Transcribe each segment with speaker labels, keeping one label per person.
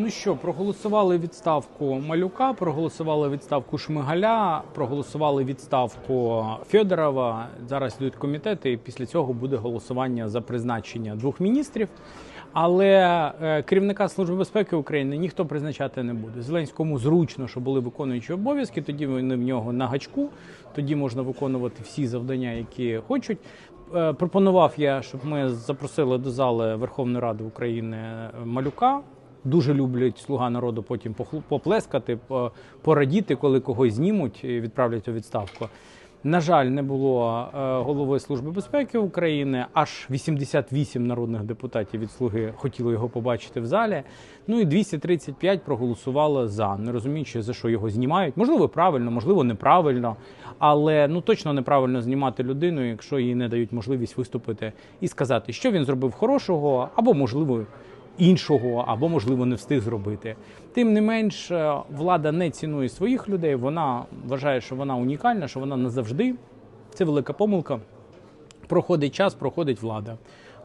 Speaker 1: Ну що, проголосували відставку Малюка, проголосували відставку Шмигаля, проголосували відставку Федорова. Зараз йдуть комітети, і після цього буде голосування за призначення двох міністрів. Але е, керівника Служби безпеки України ніхто призначати не буде. Зеленському зручно, що були виконуючі обов'язки. Тоді вони в нього на гачку. Тоді можна виконувати всі завдання, які хочуть. Е, Пропонував я, щоб ми запросили до зали Верховної Ради України Малюка. Дуже люблять слуга народу потім поплескати, порадіти, коли когось знімуть і відправлять у відставку. На жаль, не було е, голови Служби безпеки України. Аж 88 народних депутатів від слуги хотіли його побачити в залі. Ну і 235 проголосували за, не розуміючи за що його знімають. Можливо, правильно, можливо, неправильно, але ну точно неправильно знімати людину, якщо їй не дають можливість виступити і сказати, що він зробив хорошого, або можливо іншого, або можливо не встиг зробити. Тим не менш, е, влада не цінує своїх людей. Вона вважає, що вона унікальна, що вона назавжди. Це велика помилка. Проходить час, проходить влада.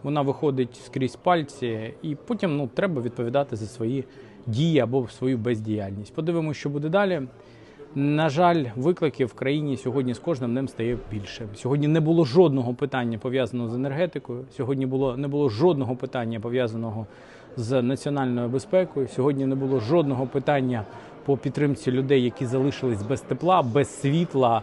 Speaker 1: Вона виходить скрізь пальці, і потім ну, треба відповідати за свої дії або свою бездіяльність. Подивимося, що буде далі. На жаль, викликів в країні сьогодні з кожним днем стає більше. Сьогодні не було жодного питання пов'язаного з енергетикою. Сьогодні було не було жодного питання пов'язаного з національною безпекою. Сьогодні не було жодного питання по підтримці людей, які залишились без тепла, без світла,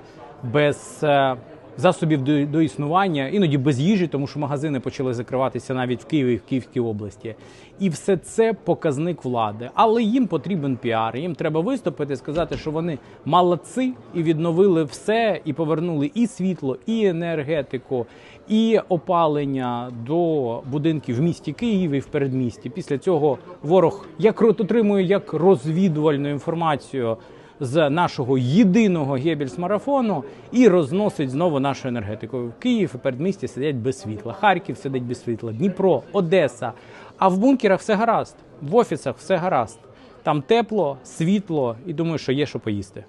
Speaker 1: без е, засобів до, існування, іноді без їжі, тому що магазини почали закриватися навіть в Києві і в Київській області. І все це показник влади. Але їм потрібен піар. Їм треба виступити, сказати, що вони молодці і відновили все, і повернули і світло, і енергетику, і опалення до будинків в місті Києві в передмісті. Після цього ворог як отримує як розвідувальну інформацію з нашого єдиного Гебельс-марафону і розносить знову нашу енергетику. Київ і передмісті сидять без світла, Харків сидить без світла, Дніпро, Одеса. А в бункерах все гаразд, в офісах все гаразд. Там тепло, світло і думаю, що є що поїсти.